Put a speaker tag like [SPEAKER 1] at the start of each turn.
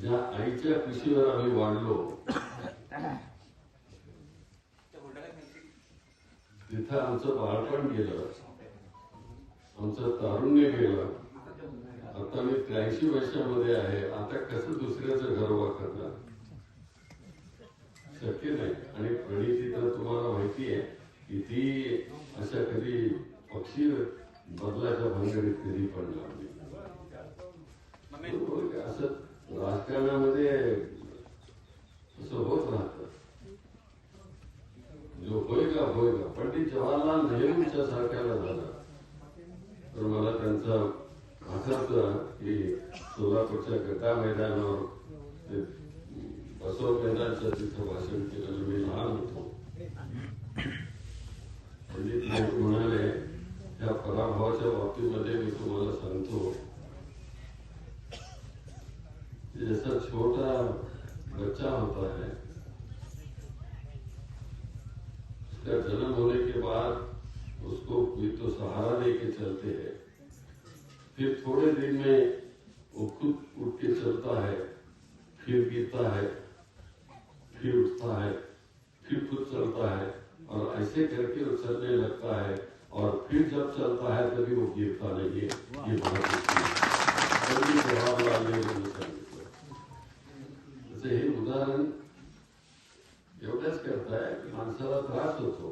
[SPEAKER 1] ज्या आईच्या कुशीवर आम्ही वाढलो तिथं आमचं बाळपण गेलं आमचं तारुण्य गेलं. आता मी त्र्याऐंशी वर्षामध्ये आहे आता कसं दुसऱ्याचं घर उभा शक्य नाही. आणि प्रणिती तर तुम्हाला माहिती आहे किती अशा कधी पक्षी बदलाच्या भानगडीत कधी पण लागली. असं राजकारणामध्ये असं होत राहत. जो होय का होय का पंडित जवाहरलाल नेहरूंच्या सरकारला झाला. तर मला त्यांचा आठवतं की सोलापूरच्या गटा मैदानावर बसव केंद्राचं तिथं भाषण केलं. मी लहान होतो. पंडित नेहरू म्हणाले त्या पराभवाच्या बाबतीमध्ये मी तुम्हाला सांगतो जैसा छोटा बच्चा होता है, उसका जन्म होने के बाद उसको कोई तो सहारा दे के चलते हैं। फिर थोड़े दिन में वो खुद उठ के चलता है, फिर गिरता है, फिर उठता है, फिर खुद चलता है और ऐसे करके वो चलने लगता है और फिर जब चलता है तभी वो गिरता नहीं है। ये बहुत उदाहरण एवढंच करताय की माणसाला त्रास होतो.